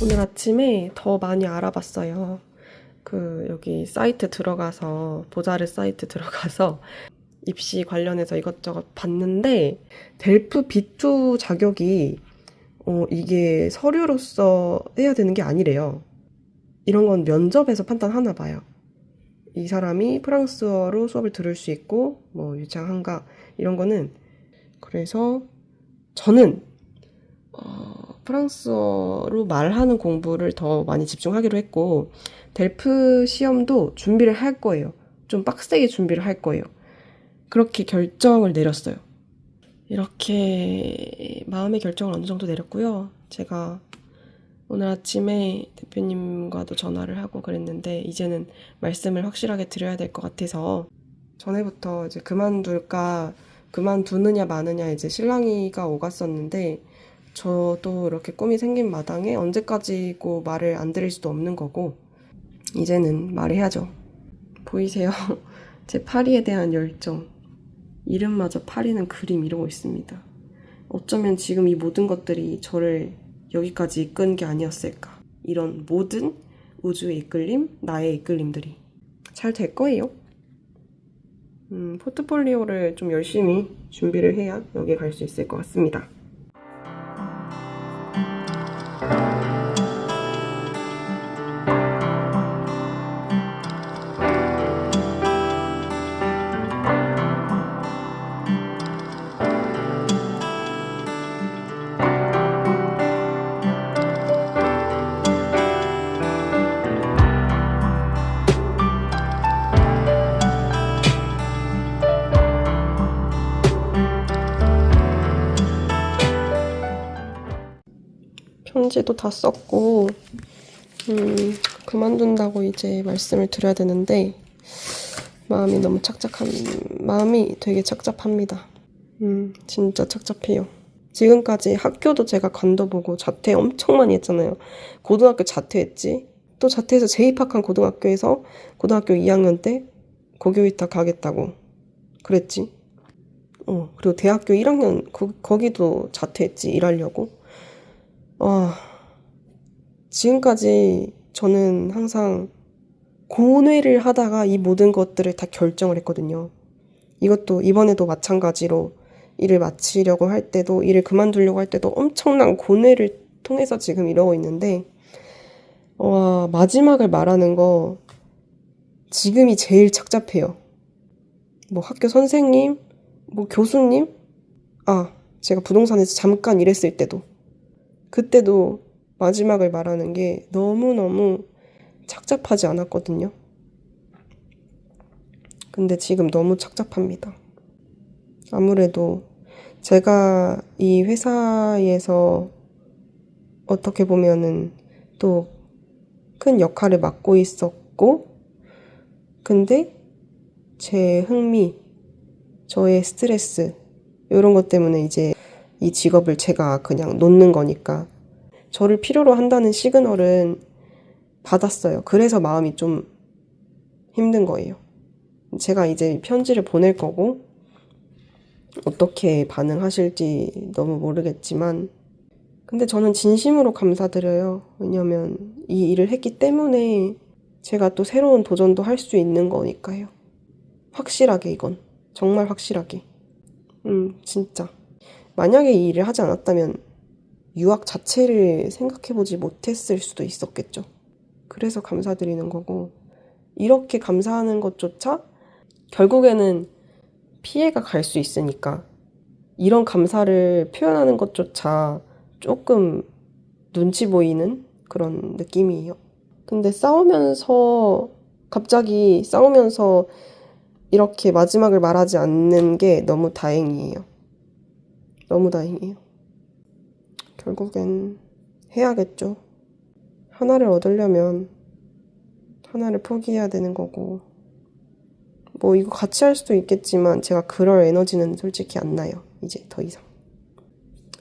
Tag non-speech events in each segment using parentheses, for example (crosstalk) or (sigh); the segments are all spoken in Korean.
오늘 아침에 더 많이 알아봤어요. 그 여기 사이트 들어가서 보자르 사이트 들어가서 (laughs) 입시 관련해서 이것저것 봤는데 델프 B2 자격이 어 이게 서류로서 해야 되는 게 아니래요. 이런 건 면접에서 판단하나 봐요. 이 사람이 프랑스어로 수업을 들을 수 있고 뭐 유창한가 이런 거는 그래서 저는 어, 프랑스어로 말하는 공부를 더 많이 집중하기로 했고 델프 시험도 준비를 할 거예요. 좀 빡세게 준비를 할 거예요. 그렇게 결정을 내렸어요. 이렇게 마음의 결정을 어느 정도 내렸고요. 제가 오늘 아침에 대표님과도 전화를 하고 그랬는데 이제는 말씀을 확실하게 드려야 될 것 같아서 전에부터 이제 그만둘까 그만두느냐 마느냐 이제 신랑이가 오갔었는데 저도 이렇게 꿈이 생긴 마당에 언제까지고 말을 안 드릴 수도 없는 거고 이제는 말해야죠. 보이세요? (laughs) 제 파리에 대한 열정. 이름마저 파리는 그림 이러고 있습니다. 어쩌면 지금 이 모든 것들이 저를 여기까지 이끈 게 아니었을까. 이런 모든 우주의 이끌림, 나의 이끌림들이 잘 될 거예요. 음, 포트폴리오를 좀 열심히 준비를 해야 여기 갈 수 있을 것 같습니다. 편지도 다 썼고, 음, 그만둔다고 이제 말씀을 드려야 되는데, 마음이 너무 착착한, 마음이 되게 착잡합니다. 음, 진짜 착잡해요. 지금까지 학교도 제가 관둬보고 자퇴 엄청 많이 했잖아요. 고등학교 자퇴했지. 또 자퇴해서 재입학한 고등학교에서 고등학교 2학년 때 고교위탁 가겠다고 그랬지. 어, 그리고 대학교 1학년 거, 거기도 자퇴했지. 일하려고. 와, 지금까지 저는 항상 고뇌를 하다가 이 모든 것들을 다 결정을 했거든요. 이것도 이번에도 마찬가지로 일을 마치려고 할 때도 일을 그만두려고 할 때도 엄청난 고뇌를 통해서 지금 이러고 있는데 와, 마지막을 말하는 거 지금이 제일 착잡해요. 뭐 학교 선생님, 뭐 교수님, 아, 제가 부동산에서 잠깐 일했을 때도 그때도 마지막을 말하는 게 너무너무 착잡하지 않았거든요. 근데 지금 너무 착잡합니다. 아무래도 제가 이 회사에서 어떻게 보면은 또 큰 역할을 맡고 있었고, 근데 제 흥미, 저의 스트레스, 이런 것 때문에 이제 이 직업을 제가 그냥 놓는 거니까 저를 필요로 한다는 시그널은 받았어요. 그래서 마음이 좀 힘든 거예요. 제가 이제 편지를 보낼 거고 어떻게 반응하실지 너무 모르겠지만 근데 저는 진심으로 감사드려요. 왜냐면 이 일을 했기 때문에 제가 또 새로운 도전도 할 수 있는 거니까요. 확실하게 이건 정말 확실하게. 음, 진짜. 만약에 이 일을 하지 않았다면 유학 자체를 생각해보지 못했을 수도 있었겠죠. 그래서 감사드리는 거고, 이렇게 감사하는 것조차 결국에는 피해가 갈 수 있으니까, 이런 감사를 표현하는 것조차 조금 눈치 보이는 그런 느낌이에요. 근데 싸우면서, 갑자기 싸우면서 이렇게 마지막을 말하지 않는 게 너무 다행이에요. 너무 다행이에요. 결국엔 해야겠죠. 하나를 얻으려면 하나를 포기해야 되는 거고. 뭐 이거 같이 할 수도 있겠지만 제가 그럴 에너지는 솔직히 안 나요. 이제 더 이상.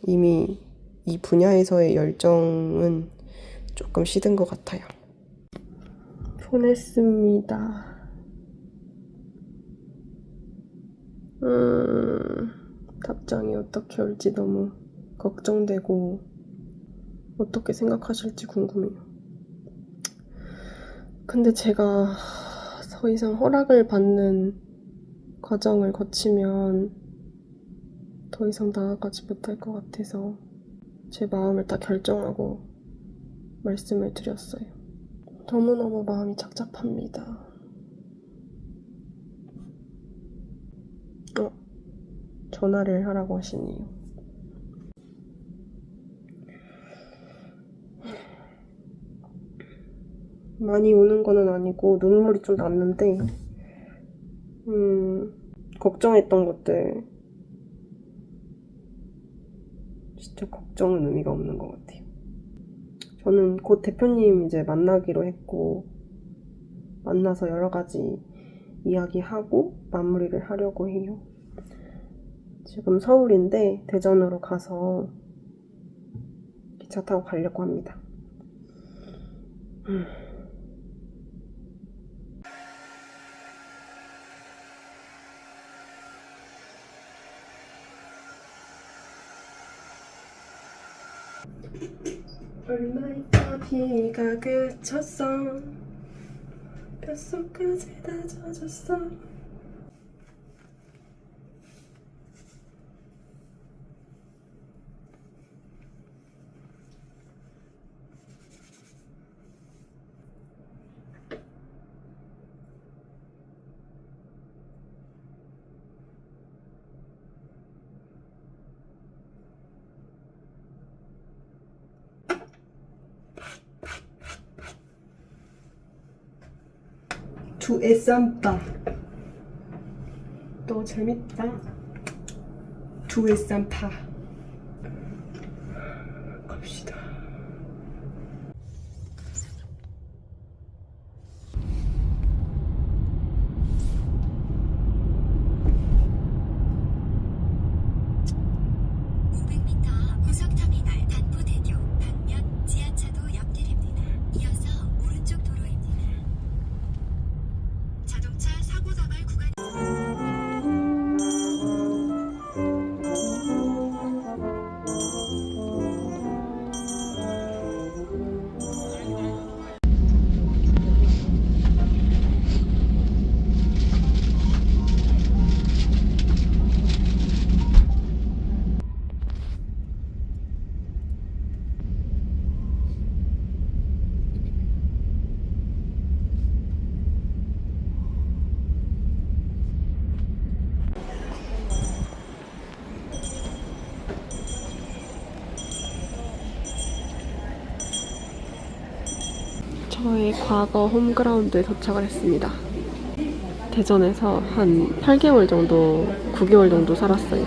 이미 이 분야에서의 열정은 조금 식은 것 같아요. 보냈습니다. 음... 답장이 어떻게 올지 너무 걱정되고 어떻게 생각하실지 궁금해요. 근데 제가 더 이상 허락을 받는 과정을 거치면 더 이상 나아가지 못할 것 같아서 제 마음을 다 결정하고 말씀을 드렸어요. 너무너무 마음이 착잡합니다. 어, 전화를 하라고 하시네요. 많이 우는 거는 아니고 눈물이 좀 났는데, 음, 걱정했던 것들, 진짜 걱정은 의미가 없는 것 같아요. 저는 곧 대표님 이제 만나기로 했고, 만나서 여러 가지 이야기하고 마무리를 하려고 해요. 지금 서울인데 대전으로 가서 기차 타고 가려고 합니다. 음. 얼마 있다 비가 그쳤어 뼛속까지 다 젖었어 두에 쌈바 너 재밌다. 두에 쌈파 저의 과거 홈그라운드에 도착을 했습니다. 대전에서 한 8개월 정도 9개월 정도 살았어요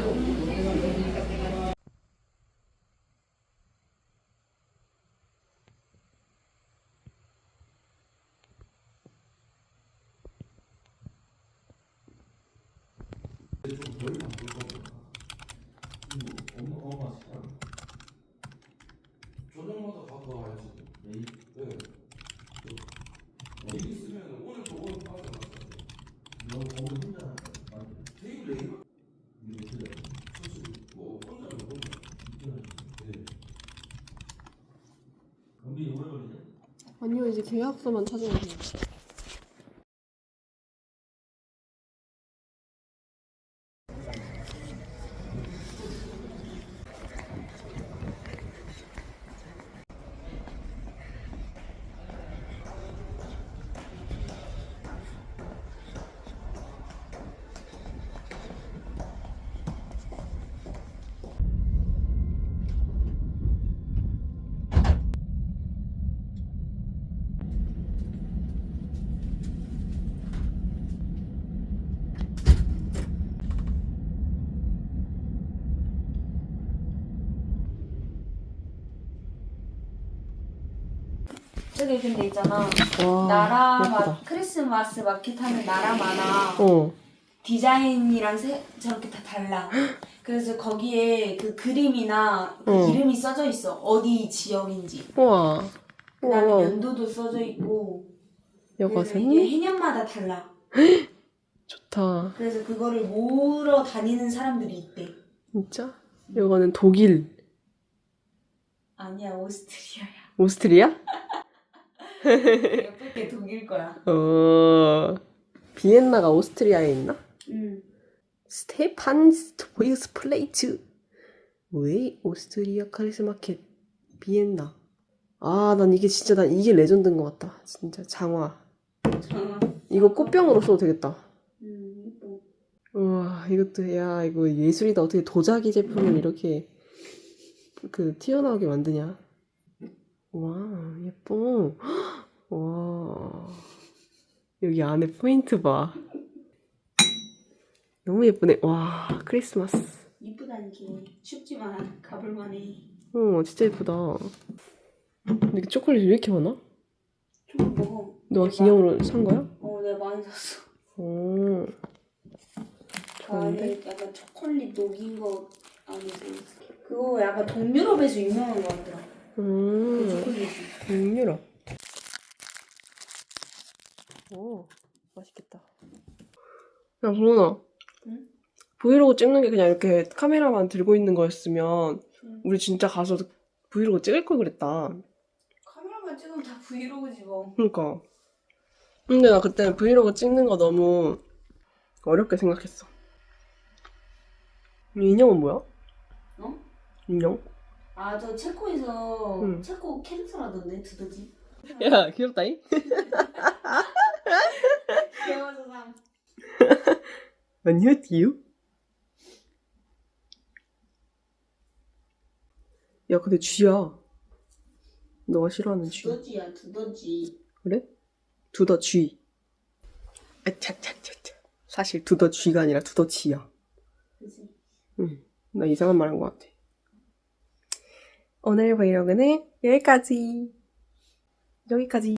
저녁마다 다 가야지. 매일? 네. 일 있으면 오늘 저 오늘 빠져나갔어요. 너 거기 혼자 맞아. 테이블 레이? 수수. 뭐 혼자면 혼자. 네. 연비 오래 걸리네. 아니요 이제 계약서만 찾으면 돼요 저기 근데 있잖아. 와 나라 예쁘다. 마, 크리스마스 마켓 하는 나라마다 어. 디자인이랑 세, 저렇게 다 달라. (gasps) 그래서 거기에 그 그림이나 그 어. 이름이 써져 있어. 어디 지역인지. 우와. 그다음에 우와. 연도도 써져 있고. 그래서 이게 해년마다 달라. (gasps) 좋다. 그래서 그거를 모으러 다니는 사람들이 있대. 진짜? 이거는 독일. 아니야 오스트리아야. 오스트리아? (laughs) 예쁠 게 독일 거야. 어, 비엔나가 오스트리아에 있나? 응. 스테판스토이스 플레이트. 왜 오스트리아 카리스 마켓 비엔나. 아, 난 이게 진짜 난 이게 레전드인 것 같다. 진짜 장화. 이거 꽃병으로 써도 되겠다. 음 예뻐. 우와, 이것도 야, 이거 예술이다. 어떻게 도자기 제품을 이렇게 그 튀어나오게 만드냐? 와, 예뻐. (gasps) 와. 여기 안에 포인트 봐. 너무 예쁘네. 와, 크리스마스. 이쁘다니까. 춥지만 가볼만해. 어, 진짜 예쁘다. 근데 이게 초콜릿이 왜 이렇게 많아? 좀 먹어. 너가 기념으로 산 거야? 어 내가 많이 샀어. 오, 좋은데? 안에 약간 초콜릿 녹인 거 안에 들어있어. 그거 약간 동유럽에서 유명한 거 같더라. 그 음, 초콜릿이. 북유럽. 오, 맛있겠다. 야, 정훈아. 응? 브이로그 찍는 게 그냥 이렇게 카메라만 들고 있는 거였으면 응. 우리 진짜 가서 브이로그 찍을 걸 그랬다. 카메라만 찍으면 다 브이로그지 뭐. 그러니까. 근데 나 그때 브이로그 찍는 거 너무 어렵게 생각했어. 이 인형은 뭐야? 어? 인형? 아 저 체코에서 응. 체코 캐릭터라던데 두더지. 야, 귀엽다잉? 귀여워서 상. 안녕하세요. 야, 근데 쥐야. 너가 싫어하는 쥐. 두더지야 두더지. 그래? 두더 쥐. 아차차차차. 사실 두더 쥐가 아니라 두더 쥐야. 그지. 응. 나 이상한 말 한 것 같아. 오늘 브이로그는 여기까지. 여기까지.